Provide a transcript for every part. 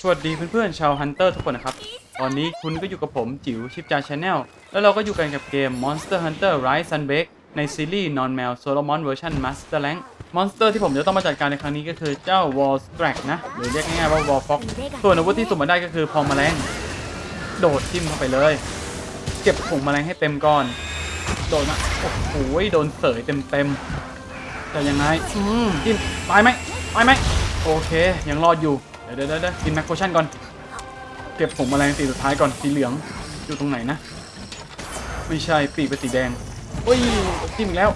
สวัสดีเพื่อนๆชาวฮันเตอร์ทุกคนนะครับ ตอนนี้คุณก็อยู่กับผมจิ๋วชิปจาชาแนลแล้วเราก็อยู่กันกับเกม Monster Hunter Rise Sunbreak ในซีรีส์ Non m a l Solomon Version Master Rank มอนสเตอร์ที่ผมจะต้องมาจัดการในครั้งนี้ก็คือเจ้า Wall Strike นะ หรือเรียกง่ายๆว่า Wall Fox ส่วนอาวุธที่สุ่มมาได้ก็คือพองแมลง โดดทิ่มเข้าไปเลย เก็บผงแมลงให้เต็มก่อน โดดมาโอ้โหโดนเสยเต็มๆแต่ยังไงอืมทิ่มตายไหมตายไหมโอเค ยังรอดอยู่ เดี๋ยวเดี๋ยวเดี๋ยวกินแมคโคชั่นก่อน เก็บผงแมลงสีสุดท้ายก่อนสีเหลืองอยู่ตรงไหนนะ ไม่ใช่ปีกเป็นสีแดงโอ้ยจิ้มอีกแล้ว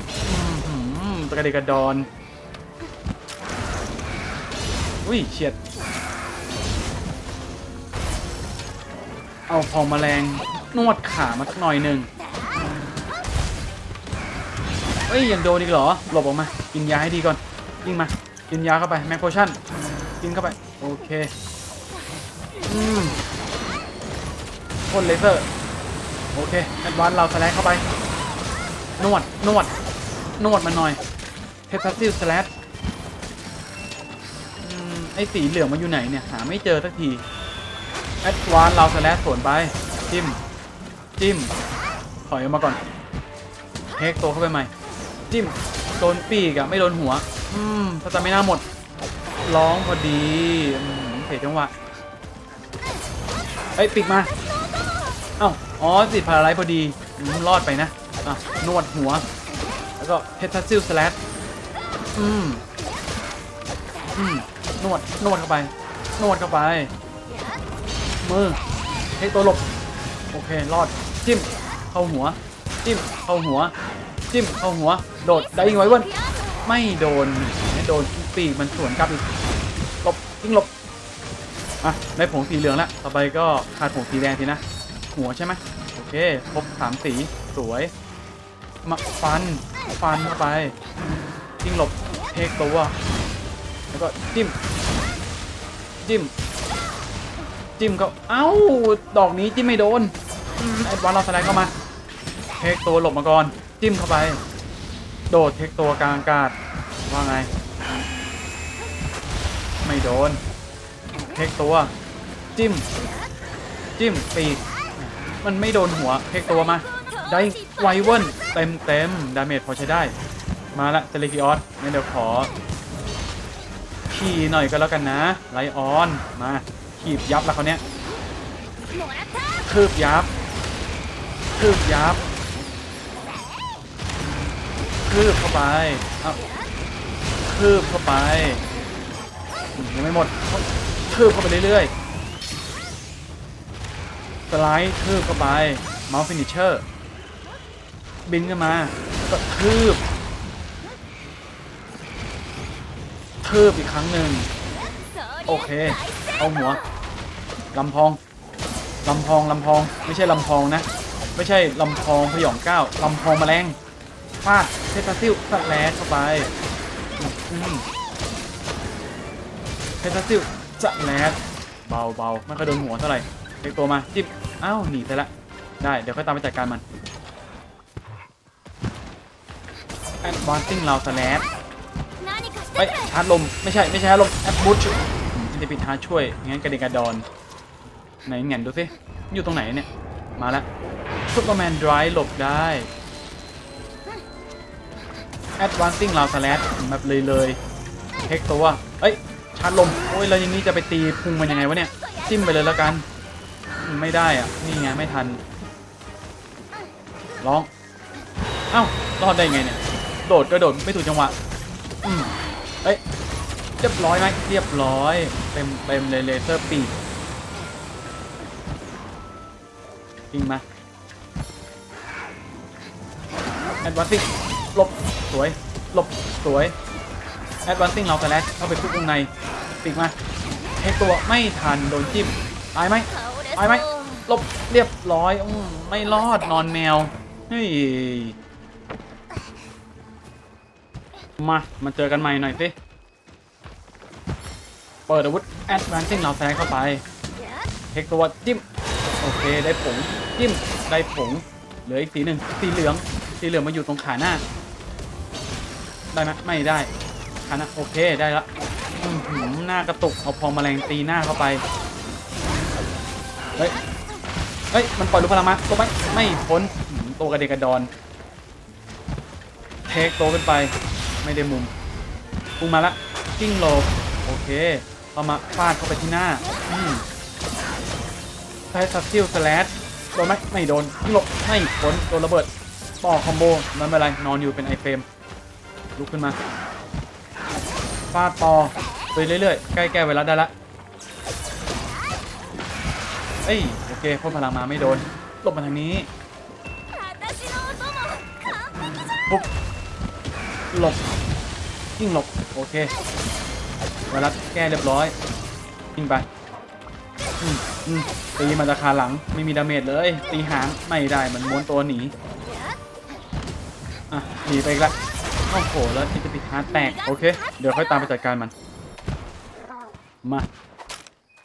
หือตะกระเดกกระดอนอุ้ยเฉียด เอาพองแมลงนวดขามาสักหน่อยหนึ่งเฮ้ยยังโดนอีกเหรอ หลบออกมา กินยาให้ดีก่อน ยิงมา กินยาเข้าไป แมคโคชั่น กินเข้าไป โอเคอืมพ่นเลเซอร์ โอเคแอดวานเราสแลชเข้าไป นวด นวด นวดมันหน่อยเทปซิลสแลชไอสีเหลืองมันอยู่ไหนเนี่ย หาไม่เจอสักทีแอดวานเราสแลชสวนไป จิ้ม จิ้ม ถอยออกมาก่อน เฮกโตเข้าไปใหม่ จิ้ม โดนปีกอะไม่โดนหัว อืมสตามิน่าหมด ร้องพอดีเสียจังหวะเอ้ยปีกมาเอ้าอ๋อติดพาราไลพอดีรอดไปนะอะนวดหัว แล้วก็เพทัสซิลสแลชอืมอืมนวดนวดเข้าไป นวดเข้าไป มือเทคตัวหลบ โอเค รอด จิ้ม เข้าหัว จิ้ม เข้าหัว จิ้ม เข้าหัว โดด ได้ยิงไว้เว้นไม่โดนไม่โดน ปีกมันสวนกลับอีกหลบยิงหลบอะได้ผงสีเหลืองแล้วต่อไปก็ขาดผงสีแดงทีนะ หัวใช่ไหมโอเคครบสามสีสวยมาฟันฟันเข้าไปยิงหลบเทคตัวแล้วก็จิ้ม จิ้ม จิ้มก็เอ้า ดอกนี้จิ้มไม่โดนไอ้บอลเราสไลด์เข้ามา เทคตัวหลบมาก่อน จิ้มเข้าไป โดดเทคตัวกลางอากาศว่าไง โดนเทคตัว จิ้ม จิ้มปีกมันไม่โดนหัวเทคตัวมา ได้ไวเวิร์นเต็มเต็มดาเมจพอใช้ได้ มาละเซเลกิออสงั้นเดี๋ยวขอ ขี่หน่อยก็แล้วกันนะ ไลออน มาขีบยับแล้วเขาเนี้ยคืบยับคืบยับคืบเข้าไปอ้าคืบเข้าไป ยังไม่หมดคืบเข้าไปเรื่อยๆสไลด์คืบเข้าไปเมาส์ฟินิชเชอร์บินขึ้นมาก็คืบคืบอีกครั้งหนึ่งโอเค เอาหัวลำพองลำพองลำพองไม่ใช่ลำพองนะ ไม่ใช่ลำพองพยองเก้าลำพองแมลงฟาดเทปซิลสแลชเข้าไป อืมเทปซิลสแลชเบาเบาไม่ค่อยโดนหัวเท่าไหร่เล็กตัวมาจิ้มอ้าวหนีไปละได้เดี๋ยวค่อยตามไปจัดการมัน advancing เราสแลชเอ้ยชาร์จลม ไม่ใช่ ไม่ใช่ชาร์จลมแอปบูชมันจะปิดฮาช่วย งั้นกระเด็นกระดอน ไหนเง่นดูสิ อยู่ตรงไหนเนี่ย มาแล้วซุปเปอร์แมนดรายหลบได้ Advancing เราสแลชแบบเลยเลยเทคตัวเอ้ย ชาร์จลมโอ้ยแล้วอย่างนี้จะไปตีพุงมันยังไงวะเนี่ยจิ้มไปเลยแล้วกัน ไม่ได้อะนี่ไงไม่ทันร้องเอ้ารอดได้ไงเนี่ยโดดก็โดดไม่ถูกจังหวะอืมเอ้ยเรียบร้อยไหมเรียบร้อยเต็มเต็มเลยเลเซอร์ปีกยิงมาแอดวานซิ่งหลบสวยหลบสวย แอดวานซิ่งเราสแลชเข้าไปคุกวงในปีกมาเทคตัวไม่ทันโดนจิ้มตายไหมตายไหมลบเรียบร้อยอไม่รอดนอนแมวเฮ้ยมา มาเจอกันใหม่หน่อยสิ เปิดอาวุธ Advancing เราแซงเข้าไปเทคตัวจิ้ม โอเค ได้ผงจิ้ม ได้ผง เหลืออีกสีหนึ่งสีเหลือง สีเหลืองมาอยู่ตรงขาหน้า ได้ไหมไม่ได้ ขาหน้าโอเคได้ละหือหน้ากระตุกเอาพองแมลงตีหน้าเข้าไป เฮ้ย เฮ้ย มันปล่อยลูกพลังมาลงไปไม่พ้นตัวกระเดกกระดอน เทคโตขึ้นไป ไม่ได้มุมปุงมาละกิ้งโลบโอเคเอามาฟาดเข้าไปที่หน้า อืมใช้ซัตซิลสแลชโดนไหมไม่โดนกิ้งโลบไม่พ้นโดนระเบิดต่อคอมโบไม่เป็นไร นอนอยู่เป็นไอเฟรมลุกขึ้นมา ฟาดต่อไปเรื่อยๆ ใกล้แก้เวลาได้ละเอ้ยโอเคพ่นพลังมาไม่โดนหลบมาทางนี้ปุ๊บหลบยิ่งหลบโอเคเวลาแก้เรียบร้อยยิงไปตีมานจะคาหลังไม่มีดาเมจเลย ตีหางไม่ได้มันม้วนตัวหนีอะหนีไปอีกแล้ว โอ้โห แล้วจิตปิดฮาร์ดแตก โอเค เดี๋ยวค่อยตามไปจัดการมัน มา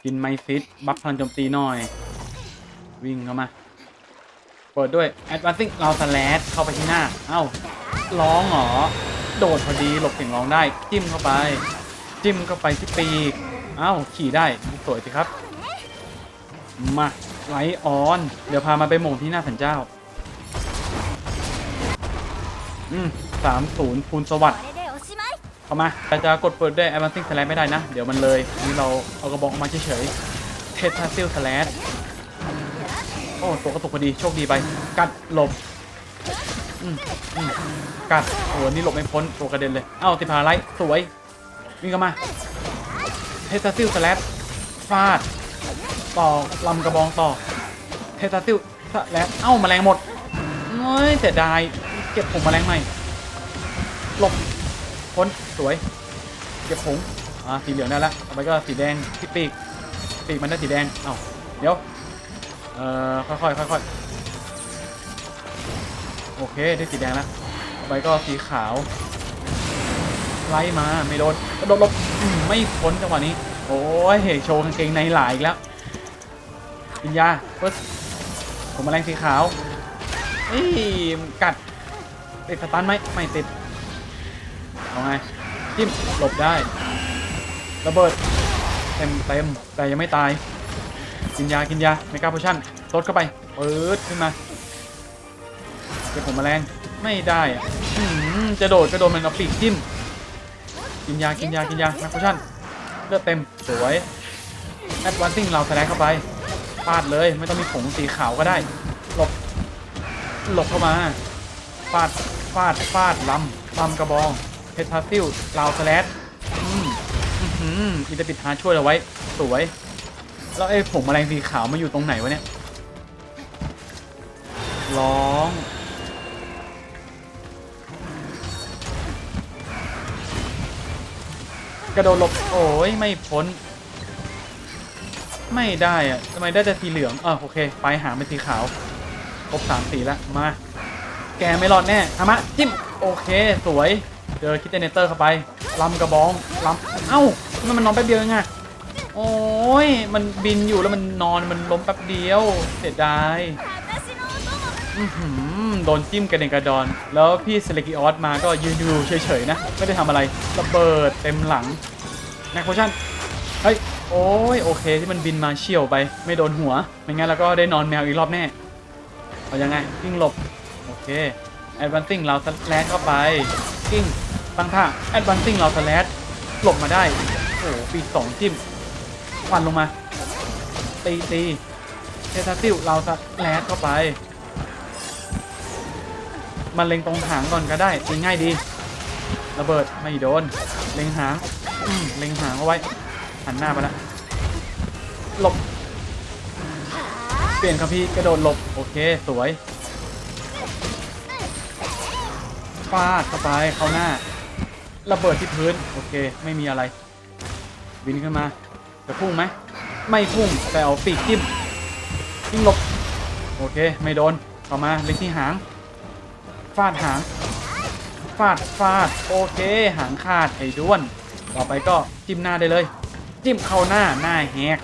กินไมฟิตบัฟพลังโจมตีหน่อย วิ่งเข้ามา เปิดด้วย advancing เราสแลดเข้าไปที่หน้า เอ้า ร้องเหรอ โดดพอดี หลบเสียงร้องได้ จิ้มเข้าไป จิ้มเข้าไปที่ปีก เอ้า ขี่ได้ สวยสิครับ มาไลท์ออน เดี๋ยวพามาไปหม่งที่หน้าสันเจ้า สามศูนย์คูณสวัสดิ์เข้ามาแต่จะกดเปิดได้วยแอดวานซิ่งแสลไม่ได้นะ เดี๋ยวมันเลยนี่เราเอากระบอกมาเฉยๆเทสทาซิลแสลโอ้ตัวกระตุกพอดีโชคดีไป กัดหลบกัดโอ้นี่หลบไม่พ้นตัวกระเด็นเลย เอ้าติพาไลสวย วิ่งเข้ามา เทสซิลสแลปฟาด ต่อลำกระบองต่อ เทสซิลสแลปเอ้ามาแรงหมดเฮ้ยเสียดาย เก็บผงแมลงใหม่หลบพ้นสวย เก็บผงอ่าสีเหลืองได้ละต่อไปก็สีแดงที่ปีกปีกมันได้สีแดงเอ้าเดี๋ยวเอ่อค่อยๆค่อยๆโอเคได้สีแดงแล้วต่อไปก็สีขาวไล่มาไม่โดนกระโดดลบไม่พ้นจังหวะนี้ โอ้ยโชว์กางเกงในหลายอีกแล้วกินยาปึ๊บผมแมลงสีขาวเอ้ยกัด ติดสตันไหมไม่ติด เอาไงจิ้มหลบได้ ระเบิด เต็มเต็มแต่ยังไม่ตาย กินยากินยาเมกาโพชั่นลดเข้าไปเปิดขึ้นมาเก็บผมแมลงไม่ได้จะโดดก็โดนมันเอาปีกจิ้ม กินยากินยากินยาแมกโพชั่นเลือดเต็มสวยแอดวานซิ่งเราแสดงเข้าไปฟาดเลย ไม่ต้องมีผงสีขาวก็ได้ หลบ หลบเข้ามา ฟาด ฟาด ฟาดลำลำกระบอง เพชรพาซิลลาวสแลดอืมอื้อหืออินเตอร์ปิดฮาช่วยเราไว้ สวย แล้วไอ้ผงแมลงสีขาวมาอยู่ตรงไหนวะเนี่ย ร้อง กระโดดหลบ โอ้ย ไม่พ้น ไม่ได้อะทำไมได้แต่สีเหลืองอะโอเค ไปหาเป็นสีขาว ครบสามสีแล้ว มา แกไม่รอดแน่อามะจิ้ม โอเค สวย เจอคิดเนเตอร์เข้าไปลำกระบองลำเอ้ามันมันนอนแป๊บเดียวเองอะโอ้ย มันบินอยู่แล้วมันนอนมันล้มแป๊บเดียว เสียดายโดนจิ้มกระเด็นกระดอน แล้วพี่เซเลกิออสมาก็ยืนอยู่เฉยๆนะ ไม่ได้ทำอะไรระเบิดเต็มหลังนักโพชั่นเฮ้ย โอ้ย โอเคที่มันบินมาเฉี่ยวไป ไม่โดนหัว ไม่งั้นเราก็ได้นอนแมวอีกรอบแน่ เอาอยัางไงวิ่งหลบ โอเค advancing เราสแลชเข้าไปกิ้งตั้งท่า advancing เราสแลชหลบมาได้ โอ้โหปีสองจิ้มควันลงมา ตีตีเทสซิลเราสแลชเข้าไป มันเล็งตรงหางก่อนก็ได้ยิงง่ายดี ระเบิดไม่โดน เล็งหางเล็งหางเอาไว้ หันหน้าไปละหลบ เปลี่ยนครับพี่กระโดดหลบ โอเค สวย ฟาดเข้าไปเข้าหน้า ระเบิดที่พื้น โอเค ไม่มีอะไร บินขึ้นมา จะพุ่งไหม ไม่พุ่ง แต่เอาปีกจิ้มจิ้มหลบ โอเค ไม่โดน ต่อมาเล็งที่หาง ฟาดหาง ฟาด ฟาด โอเค หางขาดไอ้ด้วน ต่อไปก็จิ้มหน้าได้เลย จิ้มเข้าหน้า หน้าแหก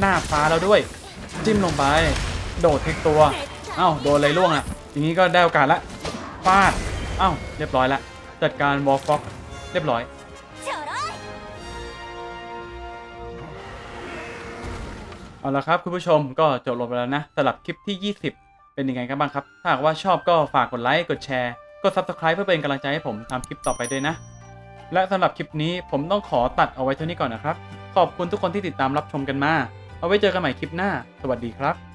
หน้าฟ้าแล้วด้วย จิ้มลงไป โดดเทคตัว เอ้า โดนอะไรล่วงอะอย่างนี้ก็ได้โอกาสละฟาด อ้าวเรียบร้อยละจัดการวอลฟ็อกเรียบร้อย เอาละครับคุณผู้ชมก็จบลงไปแล้วนะสำหรับคลิปที่ 20 เป็นยังไงกันบ้างครับ ถ้าหากว่าชอบก็ฝากกดไลค์กดแชร์กด Subscribe เพื่อเป็นกำลังใจให้ผมทำคลิปต่อไปด้วยนะ และสำหรับคลิปนี้ผมต้องขอตัดเอาไว้เท่านี้ก่อนนะครับ ขอบคุณทุกคนที่ติดตามรับชมกันมา เอาไว้เจอกันใหม่คลิปหน้า สวัสดีครับ